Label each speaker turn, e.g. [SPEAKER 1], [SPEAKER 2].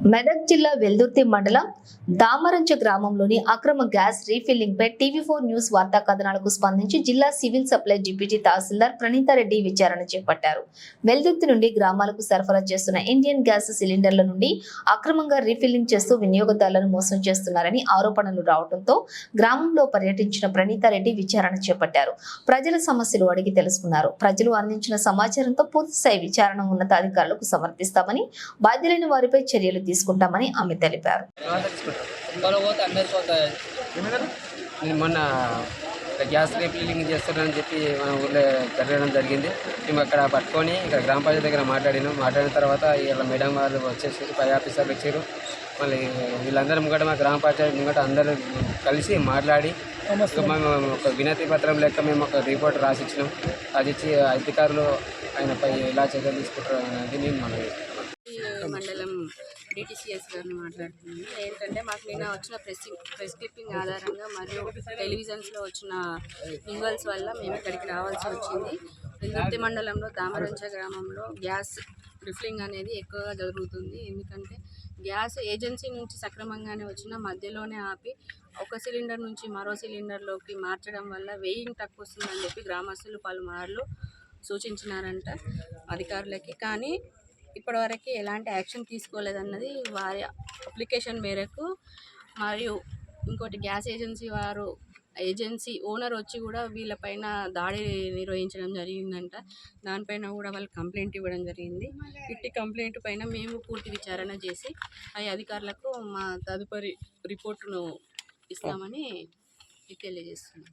[SPEAKER 1] మెదక్ జిల్లా వెల్దుర్తి మండలం దామరంచ గ్రామంలోని అక్రమ గ్యాస్ రీఫిల్లింగ్ పై టీవీ ఫోర్ న్యూస్ వార్తా కథనాలకు స్పందించి జిల్లా civil supply deputy tahsildar Praneetha Reddy విచారణ చేపట్టారు. వెల్దుర్తి నుండి గ్రామాలకు సరఫరా చేస్తున్న ఇండియన్ గ్యాస్ సిలిండర్ల నుండి అక్రమంగా రీఫిల్లింగ్ చేస్తూ వినియోగదారులను మోసం చేస్తున్నారని ఆరోపణలు రావడంతో గ్రామంలో పర్యటించిన ప్రణీతారెడ్డి విచారణ చేపట్టారు. ప్రజల సమస్యలు అడిగి తెలుసుకున్నారు. ప్రజలు అందించిన సమాచారంతో పూర్తిస్థాయి విచారణ ఉన్నతాధికారులకు సమర్పిస్తామని బాధ్యులైన వారిపై చర్యలు తీసుకుంటామని ఆమె తెలిపారు.
[SPEAKER 2] నేను మొన్న గ్యాస్ రీఫిల్లింగ్ చేస్తున్నానని చెప్పి మన ఊళ్ళో జరగడం జరిగింది. మేము అక్కడ పట్టుకొని ఇక్కడ గ్రామ పంచాయతీ దగ్గర మాట్లాడినాం. మాట్లాడిన తర్వాత ఇలా మేడం వాళ్ళు వచ్చేసి పై ఆఫీసర్లు వచ్చారు. మళ్ళీ వీళ్ళందరూ ముంగట మా గ్రామ పంచాయతీ ముంగట అందరూ కలిసి మాట్లాడి మేము ఒక వినతి పత్రం లెక్క మేము ఒక రిపోర్ట్ రాసిచ్చినాం. అది ఇచ్చి అధికారులు ఆయనపై ఎలా చర్యలు తీసుకుంటారు అనేది నేను మనం
[SPEAKER 3] మండలం డిటిసిఎస్ గారిని మాట్లాడుతున్నాను. ఏంటంటే మాకు నిన్న వచ్చిన ప్రెస్ ప్రెస్ క్లిప్పింగ్ ఆధారంగా మరియు టెలివిజన్స్లో వచ్చిన విజువల్స్ వల్ల మేము ఇక్కడికి రావాల్సి వచ్చింది. వెల్దుర్తి మండలంలో తామరంచ గ్రామంలో గ్యాస్ రిఫిలింగ్ అనేది ఎక్కువగా జరుగుతుంది. ఎందుకంటే గ్యాస్ ఏజెన్సీ నుంచి సక్రమంగానే వచ్చిన మధ్యలోనే ఆపి ఒక సిలిండర్ నుంచి మరో సిలిండర్లోకి మార్చడం వల్ల వెయ్యింగ్ తక్కువ వస్తుందని చెప్పి గ్రామస్తులు పలుమార్లు సూచించినారంట అధికారులకి. కానీ ఇప్పటివరకు ఎలాంటి యాక్షన్ తీసుకోలేదన్నది వారి అప్లికేషన్ మేరకు మరియు ఇంకోటి గ్యాస్ ఏజెన్సీ వారు ఏజెన్సీ ఓనర్ వచ్చి కూడా వీళ్ళపైన దాడి నిర్వహించడం జరిగిందంట. దానిపైన కూడా వాళ్ళు కంప్లైంట్ ఇవ్వడం జరిగింది. ఇట్టి కంప్లైంట్ పైన మేము పూర్తి విచారణ చేసి ఆ అధికారులకు మా తదుపరి రిపోర్టును ఇస్తామని తెలియజేస్తున్నాం.